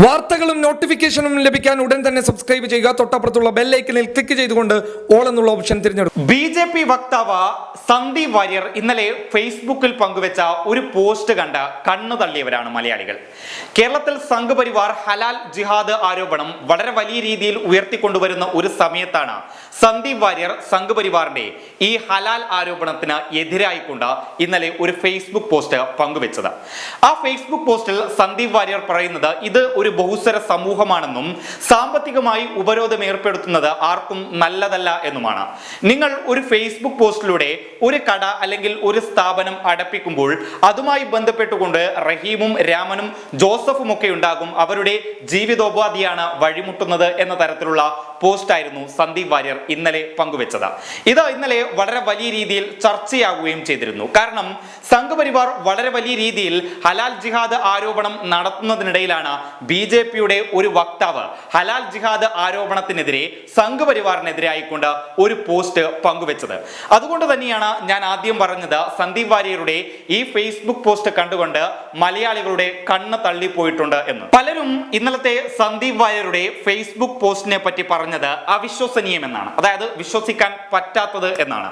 വാർത്തകളും നോട്ടിഫിക്കേഷനും ലഭിക്കാൻ ഉടൻ തന്നെ സബ്സ്ക്രൈബ് ചെയ്യുക. തൊട്ടപ്പുറത്തുള്ള ബെല്ലൈക്കനിൽ ക്ലിക്ക് ചെയ്തുകൊണ്ട് ഓൾ എന്നുള്ള ഓപ്ഷൻ തിരഞ്ഞെടുക്കും ബി ജെ പി വക്താവ് സന്ദീപ് വാര്യർ ഇന്നലെ ഫേസ്ബുക്കിൽ പങ്കുവെച്ച ഒരു പോസ്റ്റ് കണ്ട് കണ്ണു തള്ളിയവരാണ് മലയാളികൾ. കേരളത്തിൽ സംഘപരിവാർ ഹലാൽ ജിഹാദ് ആരോപണം വളരെ വലിയ രീതിയിൽ ഉയർത്തിക്കൊണ്ടുവരുന്ന ഒരു സമയത്താണ് സന്ദീപ് വാര്യർ സംഘപരിവാറിന്റെ ഈ ഹലാൽ ആരോപണത്തിന് എതിരായിക്കൊണ്ട് ഇന്നലെ ഒരു ഫേസ്ബുക്ക് പോസ്റ്റ് പങ്കുവെച്ചത്. ആ ഫേസ്ബുക്ക് പോസ്റ്റിൽ സന്ദീപ് വാര്യർ പറയുന്നത് ഇത് ഒരു ബഹുസ്വര സമൂഹമാണെന്നും സാമ്പത്തികമായി ഉപരോധം ഏർപ്പെടുത്തുന്നത് ആർക്കും നല്ലതല്ല എന്നുമാണ്. നിങ്ങൾ ഒരു ഫേസ്ബുക്ക് പോസ്റ്റിലൂടെ ഒരു കട അല്ലെങ്കിൽ ഒരു സ്ഥാപനം അടപ്പിക്കുമ്പോൾ അതുമായി ബന്ധപ്പെട്ടുകൊണ്ട് റഹീമും രാമനും ജോസഫും ഒക്കെ ഉണ്ടാകും അവരുടെ ജീവിതോപാധിയാണ് വഴിമുട്ടുന്നത് എന്ന തരത്തിലുള്ള പോസ്റ്റായിരുന്നു സന്ദീപ് വാര്യർ ഇന്നലെ പങ്കുവെച്ചത്. ഇത് ഇന്നലെ വളരെ വലിയ രീതിയിൽ ചർച്ചയാകുകയും ചെയ്തിരുന്നു. കാരണം സംഘപരിവാർ വളരെ വലിയ രീതിയിൽ ഹലാൽ ജിഹാദ് ആരോപണം നടത്തുന്നതിനിടയിലാണ് ബി ജെ പിയുടെ ഒരു വക്താവ് ഹലാൽ ജിഹാദ് ആരോപണത്തിനെതിരെ സംഘപരിവാറിനെതിരെ ആയിക്കൊണ്ട് ഒരു പോസ്റ്റ് പങ്കുവെച്ചത്. അതുകൊണ്ട് തന്നെയാണ് ഞാൻ ആദ്യം പറഞ്ഞത് സന്ദീപ് വാര്യരുടെ ഈ ഫേസ്ബുക്ക് പോസ്റ്റ് കണ്ടുകൊണ്ട് മലയാളികളുടെ കണ്ണ് തള്ളിപ്പോയിട്ടുണ്ട് എന്ന്. പലരും ഇന്നലത്തെ സന്ദീപ് വാര്യരുടെ ഫേസ്ബുക്ക് പോസ്റ്റിനെ പറ്റി പറഞ്ഞത് അവിശ്വസനീയം എന്നാണ് അതായത് വിശ്വസിക്കാൻ പറ്റാത്തത് എന്നാണ്.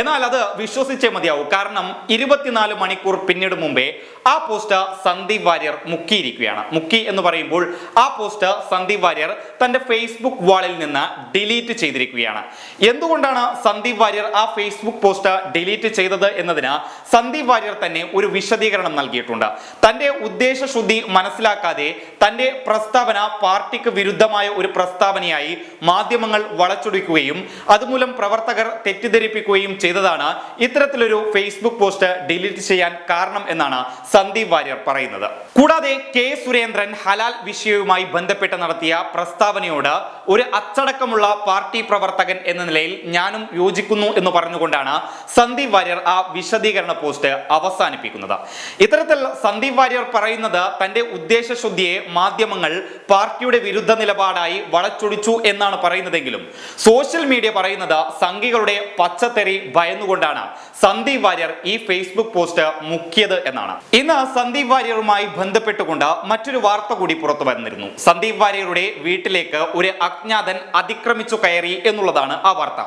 എന്നാൽ അത് വിശ്വസിച്ചേ മതിയാവും. കാരണം ഇരുപത്തിനാല് മണിക്കൂർ പിന്നീട് മുമ്പേ ആ പോസ്റ്റ് സന്ദീപ് വാര്യർ മുക്കിയിരിക്കുകയാണ്. മുക്കി എന്ന് പറയുമ്പോൾ ആ പോസ്റ്റ് സന്ദീപ് വാര്യർ തന്റെ ഫേസ്ബുക്ക് വാളിൽ നിന്ന് ഡിലീറ്റ് ചെയ്തിരിക്കുകയാണ്. എന്തുകൊണ്ടാണ് സന്ദീപ് വാര്യർ ആ ഫേസ്ബുക്ക് പോസ്റ്റ് ഡിലീറ്റ് ചെയ്തത് എന്നതിന് സന്ദീപ് വാര്യർ തന്നെ ഒരു വിശദീകരണം നൽകിയിട്ടുണ്ട്. തന്റെ ഉദ്ദേശശുദ്ധി മനസ്സിലാക്കാതെ തന്റെ പ്രസ്താവന പാർട്ടിക്ക് വിരുദ്ധമായ ഒരു പ്രസ്താവനയായി മാധ്യമങ്ങൾ വളച്ചൊടിക്കുകയും അതുമൂലം പ്രവർത്തകർ തെറ്റിദ്ധരിപ്പിക്കുകയും ചെയ്തതാണ് ഇത്തരത്തിലൊരു ഫേസ്ബുക്ക് പോസ്റ്റ് ഡിലീറ്റ് ചെയ്യാൻ കാരണം എന്നാണ് സന്ദീപ് വാര്യർ പറയുന്നത്. കൂടാതെ കെ സുരേന്ദ്രൻ ഹലാൽ വിഷയവുമായി ബന്ധപ്പെട്ട് നടത്തിയ പ്രസ്താവനയോട് ഒരു അച്ചടക്കമുള്ള പാർട്ടി പ്രവർത്തകൻ എന്ന നിലയിൽ ഞാനും യോജിക്കുന്നു എന്ന് പറഞ്ഞുകൊണ്ടാണ് സന്ദീപ് വാര്യർ ആ വിശദീകരണ പോസ്റ്റ് അവസാനിപ്പിക്കുന്നത്. ഇത്തരത്തിൽ സന്ദീപ് വാര്യർ പറയുന്നത് തന്റെ ഉദ്ദേശശുദ്ധിയെ മാധ്യമങ്ങൾ പാർട്ടിയുടെ വിരുദ്ധ നിലപാടായി വളച്ചൊടിച്ചു എന്നാണ് പറയുന്നതെങ്കിലും സോഷ്യൽ മീഡിയ പറയുന്നത് സംഘികളുടെ പച്ചത്തെറി ഭയന്നുകൊണ്ടാണ് സന്ദീപ് വാര്യർ ഈ ഫേസ്ബുക്ക് പോസ്റ്റ് മുക്കിയത് എന്നാണ്. ഇന്ന് സന്ദീപ് വാര്യറുമായി ബന്ധപ്പെട്ടുകൊണ്ട് മറ്റൊരു വാർത്ത കൂടി പുറത്തു വന്നിരുന്നു. സന്ദീപ് വാര്യരുടെ വീട്ടിലേക്ക് ഒരു അജ്ഞാതൻ അതിക്രമിച്ചു കയറി എന്നുള്ളതാണ് ആ വാർത്ത.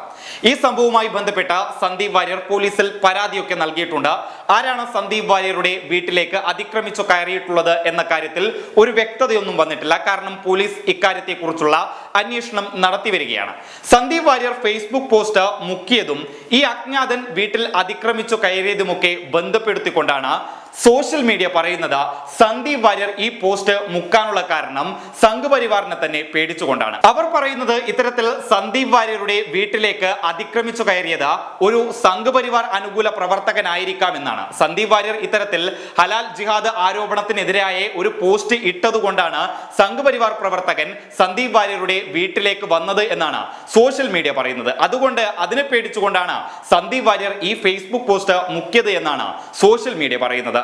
ഈ സംഭവവുമായി ബന്ധപ്പെട്ട സന്ദീപ് വാര്യർ പോലീസിൽ പരാതിയൊക്കെ നൽകിയിട്ടുണ്ട്. ആരാണ് സന്ദീപ് വാര്യരുടെ വീട്ടിലേക്ക് അതിക്രമിച്ചു കയറിയിട്ടുള്ളത് എന്ന കാര്യത്തിൽ ഒരു വ്യക്തതയൊന്നും വന്നിട്ടില്ല. കാരണം പോലീസ് ഇക്കാര്യത്തെക്കുറിച്ചുള്ള അന്വേഷണം നടത്തി വരികയാണ്. സന്ദീപ് വാര്യർ ഫേസ്ബുക്ക് പോസ്റ്റ് മുക്കിയതും ഈ അജ്ഞാതൻ വീട്ടിൽ അതിക്രമിച്ചു കയറിയതുമൊക്കെ ബന്ധപ്പെടുത്തിക്കൊണ്ടാണ് സോഷ്യൽ മീഡിയ പറയുന്നത് സന്ദീപ് വാര്യർ ഈ പോസ്റ്റ് മുക്കാനുള്ള കാരണം സംഘപരിവാറിനെ തന്നെ പേടിച്ചുകൊണ്ടാണ്. അവർ പറയുന്നത് ഇത്തരത്തിൽ സന്ദീപ് വാര്യരുടെ വീട്ടിലേക്ക് അതിക്രമിച്ചു കയറിയത് ഒരു സംഘപരിവാർ അനുകൂല പ്രവർത്തകനായിരിക്കാം എന്നാണ് സന്ദീപ് വാര്യർ ഇത്തരത്തിൽ ഹലാൽ ജിഹാദ് ആരോപണത്തിനെതിരായ ഒരു പോസ്റ്റ് ഇട്ടതുകൊണ്ടാണ് സംഘപരിവാർ പ്രവർത്തകൻ സന്ദീപ് വാര്യരുടെ വീട്ടിലേക്ക് വന്നത് എന്നാണ് സോഷ്യൽ മീഡിയ പറയുന്നത്. അതുകൊണ്ട് അതിനെ പേടിച്ചുകൊണ്ടാണ് സന്ദീപ് വാര്യർ ഈ ഫേസ്ബുക്ക് പോസ്റ്റ് മുക്കിയത് എന്നാണ് സോഷ്യൽ മീഡിയ പറയുന്നത്.